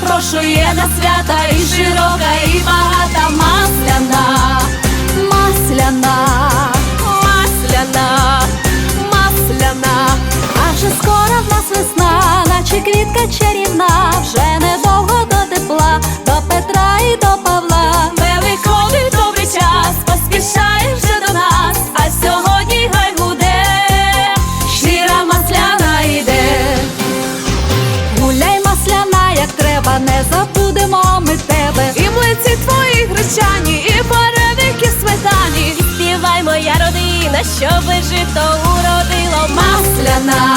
запрошує на свята і широка, і багата масляна, масляна, масляна, масляна, а вже скоро в нас весна, наче квітка чарівна, вже недовго не забудемо ми тебе. І млиці твої гречані, і перевики сметані. І співай, моя родина, щоби жито уродило масляна,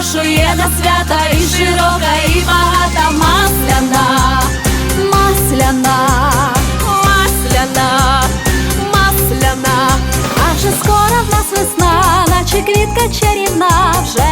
запрошує на свято и широка, и багата масляна, масляна, масляна, масляна, а вже скоро в нас весна, наче квітка чарівна вже.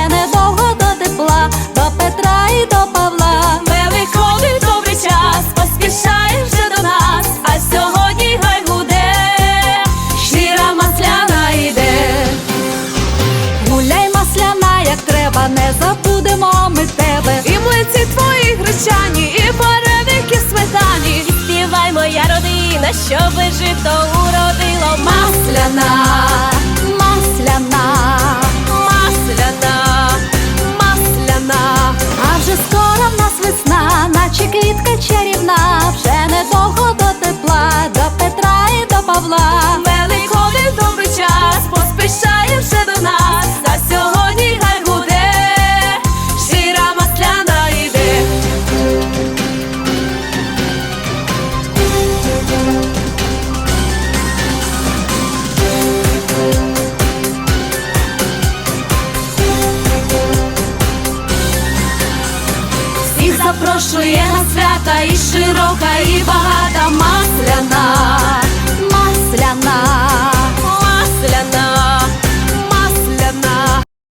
за що би жито уродило масляна. запрошує на свята і широка, і багата масляна, масляна.